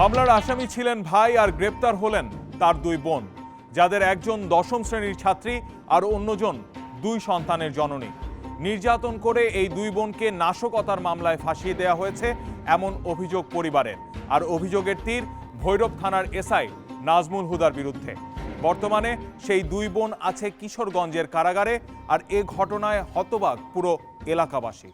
মামলার আসামি ছিলেন ভাই আর গ্রেপ্তার হলেন তার দুই বোন, যাদের একজন দশম শ্রেণির ছাত্রী আর অন্যজন দুই সন্তানের জননী। নির্যাতন করে এই দুই বোনকে নাশকতার মামলায় ফাঁসিয়ে দেওয়া হয়েছে এমন অভিযোগ পরিবারের, আর অভিযোগের তীর ভৈরব থানার এসআই নাজমুল হুদার বিরুদ্ধে। বর্তমানে সেই দুই বোন আছে কিশোরগঞ্জের কারাগারে আর এ ঘটনায় হতবাক পুরো এলাকাবাসী।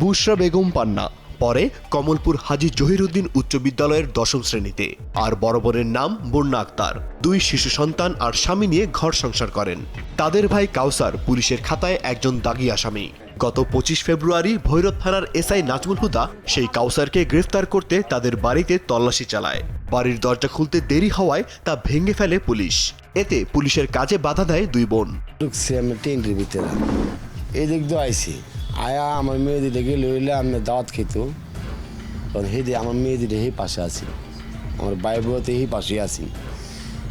বুশরা বেগম পান্না, পরে কমলপুর হাজী জহিরুদ্দিন উচ্চ বিদ্যালয়ের দশম শ্রেণীতে। আর বড় নাম বন্যা আক্তার। দুই শিশু সন্তান আর স্বামী নিয়ে ঘর সংসার করেন। তাদের ভাই কাউসার পুলিশের খাতায় একজন দাগি আসামি। গত পঁচিশ ফেব্রুয়ারি ভৈরব থানার এসআই নাজমুল হুদা সেই কাউসারকে গ্রেফতার করতে তাদের বাড়িতে তল্লাশি চালায়। বাড়ির দরজা খুলতে দেরি হওয়ায় তা ভেঙে ফেলে পুলিশ। এতে পুলিশের কাজে বাধা দেয় দুই বোন। দিয়ে আয়া আমার মেয়ে দিকে গেলে হইলে আমি দাওয়াত খেত। তখন হে দিয়ে আমার মেয়ে সেই পাশে আছি। আমার বাই বউতে পাশে আছি।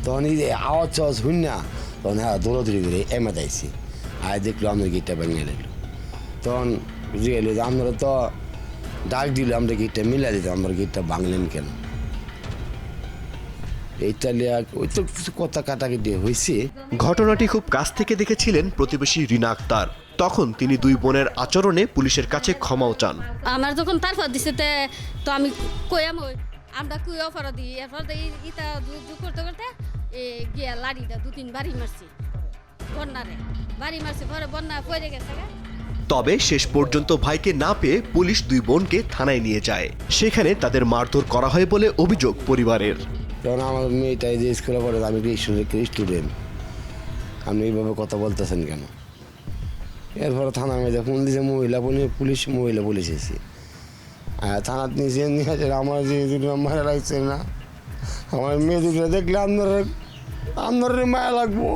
তখন এই আওয়াজ চাওয়াজ শুন না, তখন হ্যাঁ দৌড়াদৌড়ি করে এমএত আইসি আয় দেখল, আমাদের গেটটা ভেঙে গেল তখন বুঝে গেল যে আমরা তো ডাক দিল, আমরা গেটটা মিলাই দিতাম আমার গেটটা ভাঙলেন কেন? এইটা ওই তো কিছু কথা কাটাকাটি হয়েছে ঘটনাটি খুব কাছ থেকে দেখেছিলেন প্রতিবেশী রিনা আক্তার। তখন তিনি দুই বোনের আচরণে পুলিশের কাছে ক্ষমাও চান। আমার যখন তারপর দিছে তে তো আমি কইয়াম ওই আমরা কুই অফার দিই এরপর ইটা করতে করতে এ গিয়া লাড়িটা দু তিন বাড়ি মারছি। বন্যারে। বাড়ি মারছি পরে বন্যা পড়ে গেছে গা। তবে শেষ পর্যন্ত ভাইকে না পেয়ে পুলিশ দুই বোনকে থানায় নিয়ে যায়। সেখানে তাদের মারধর করা হয় বলে অভিযোগ পরিবারের। কারণ আমার মেয়েটা এই যে স্কুলে পড়ে আমি স্টুডেন্ট? আপনি এইভাবে কথা বলতেছেন কেন? এরপরে থানা মেয়েদের ফোন দিয়েছে মহিলা পুলিশ মহিলা পুলিশ এসে আর থানার নিচে নিয়ে আসে, আমার যে দুটো মায়া লাগছে না, আমার মেয়ে দুটো দেখলে আপনার আপনার মায়া লাগবো।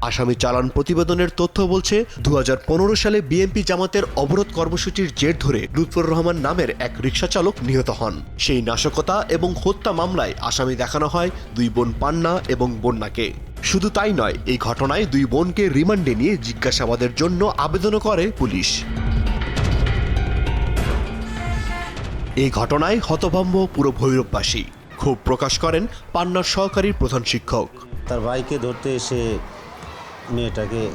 আসামি চালান প্রতিবেদনের তথ্য বলছে দু হাজার পনেরো সালে বিএনপি জামাতের অবরোধ কর্মসূচির জের ধরে লুৎফর রহমান নামের এক রিকশা চালক নিহত হন। সেই নাশকতা এবং হত্যা মামলায় আসামি দেখানো হয় দুই বোন পান্না এবং বন্যাকে। শুধু তাই নয়, এই ঘটনায় দুই বোনকে রিমান্ডে নিয়ে জিজ্ঞাসাবাদের জন্য আবেদনও করে পুলিশ। এই ঘটনায় হতভম্ব পুরো ভৈরববাসী। ক্ষোভ প্রকাশ করেন পান্নার সহকারী প্রধান শিক্ষক। তার ভাইকে ধরতে এসে মেয়েটাকে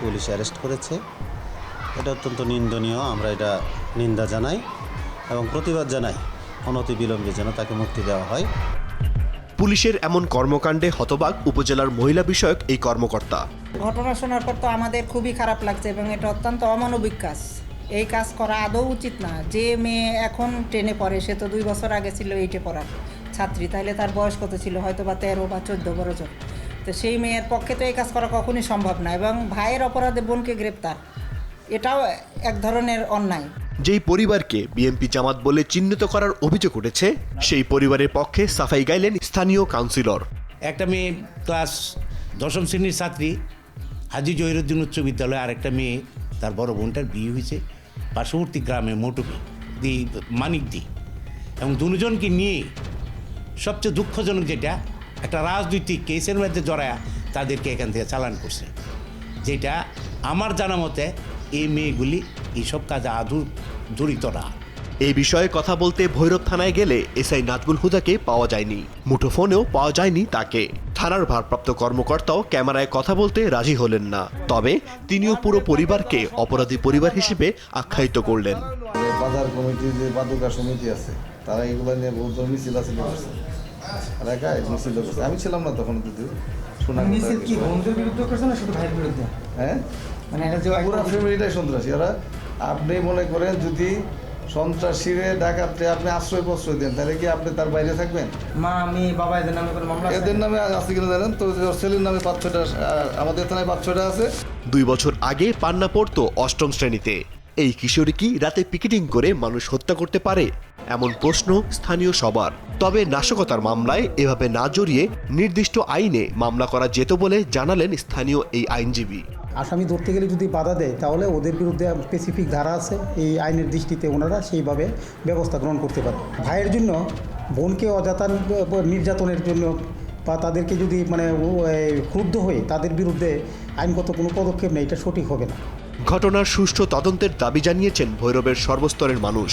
পুলিশ অ্যারেস্ট করেছে। এটা অত্যন্ত নিন্দনীয় আমরা এটা নিন্দা জানাই এবং প্রতিবাদ জানাই। অনতি বিলম্বে যেন তাকে মুক্তি দেওয়া হয়। পুলিশের এমন কর্মকাণ্ডে হতবাক উপজেলার মহিলা বিষয়ক এই কর্মকর্তা। ঘটনা শোনার পর তো আমাদের খুবই খারাপ লাগছে এবং এটা অত্যন্ত অমানবিক কাজ। এই কাজ করা আদৌ উচিত না। যে মেয়ে এখন ট্রেনে পড়ে সে তো দুই বছর আগে ছিল এইটে পড়ার ছাত্রী তাহলে তার বয়স কত ছিল? হয়তো বা তেরো বা চোদ্দ বছর তো সেই মেয়ের পক্ষে তো এই কাজ করা কখনই সম্ভব না এবং ভাইয়ের অপরাধে বোনকে গ্রেপ্তার। এটাও এক ধরনের অন্যায়। যেই পরিবারকে বিএনপি জামাত বলে চিহ্নিত করার অভিযোগ উঠেছে সেই পরিবারের পক্ষে সাফাই গাইলেন স্থানীয় কাউন্সিলর। একটা মেয়ে ক্লাস দশম শ্রেণির ছাত্রী হাজি জহিরুদ্দিন উচ্চ বিদ্যালয়ে আরেকটা মেয়ে তার বড় বোনটার বিয়ে হয়েছে পার্শ্ববর্তী গ্রামে মোটুকি দি মানিক দি। এবং দুজনকে নিয়ে সবচেয়ে দুঃখজনক যেটা একটা রাজনৈতিক কেসের মধ্যে জড়ায়া তাদেরকে এখান থেকে চালান করছে। যেটা আমার জানা মতে এই মেয়েগুলি এইসব কাজে আদৌ জড়িত না। এই বিষয়ে কথা বলতে ভৈরব থানায় গেলে এসআই নাজমুল হুদাকে পাওয়া যায়নি। মুঠোফোনেও পাওয়া যায়নি তাকে। থানার ভারপ্রাপ্ত কর্মকর্তাও ক্যামেরায় কথা বলতে রাজি হলেন না। তবে তিনিও পুরো পরিবারকে অপরাধী পরিবার হিসেবে আখ্যায়িত করলেন। বাজার কমিটি যে বাদুকা সমিতি আছে তারা এগুলো নিয়ে বহুত মিছিল আছে। মিছিল করছে আমি ছিলাম না তখন যদিও। শোনা মিছিল কি কিছু। বন্ধুদের বিরুদ্ধে করছে না শুধু ভাইয়ের বিরুদ্ধে? হ্যাঁ? মানে এটা যে পুরো ফ্যামিলিটাই সন্ত্রাসী। ওরা আপনি মনে করেন যদি সন্ত্রাসীরে ডাকাতে আপনি আশ্রয় প্রশ্রয় দেন তাহলে কি আপনি তার বাইরে থাকবেন? মা আমি বাবা এদের নামে কোনো মামলা এদের নামে আছে কিনা জানেন? তো ছেলের নামে পাঁচ ছয়টা আমাদের থানায় পাঁচ ছয়টা আছে। দুই বছর আগে পান্না পড়তো অষ্টম শ্রেণীতে। এই কিশোরী কি রাতে পিকেটিং করে মানুষ হত্যা করতে পারে? এমন প্রশ্ন স্থানীয় সবার। তবে নাশকতার মামলায় এভাবে না জড়িয়ে নির্দিষ্ট আইনে মামলা করা যেত বলে জানালেন স্থানীয় এই আইনজীবী। আসামি ধরতে গেলে যদি বাধা দেয় তাহলে ওদের বিরুদ্ধে স্পেসিফিক ধারা আছে এই আইনের দৃষ্টিতে ওনারা সেইভাবে ব্যবস্থা গ্রহণ করতে পারে। ভাইয়ের জন্য বোনকে অযথা নির্যাতনের জন্য বা তাদেরকে যদি মানে ক্রুদ্ধ হয়ে তাদের বিরুদ্ধে আইনগত কোনো পদক্ষেপ নেই এটা সঠিক হবে না। ঘটনার সুষ্ঠু তদন্তের দাবি জানিয়েছেন ভৈরবের সর্বস্তরের মানুষ।